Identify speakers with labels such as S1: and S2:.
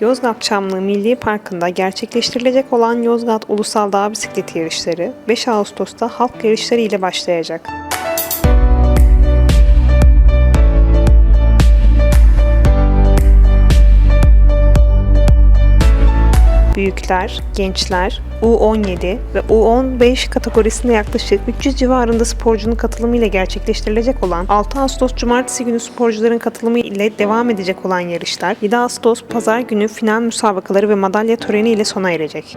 S1: Yozgat Çamlı Milli Parkı'nda gerçekleştirilecek olan Yozgat Ulusal Dağ Bisikleti Yarışları 5 Ağustos'ta halk yarışları ile başlayacak. Büyükler, gençler, U17 ve U15 kategorisinde yaklaşık 300 civarında sporcunun katılımı ile gerçekleştirilecek olan 6 Ağustos Cumartesi günü sporcuların katılımı ile devam edecek olan yarışlar 7 Ağustos Pazar günü final müsabakaları ve madalya töreni ile sona erecek.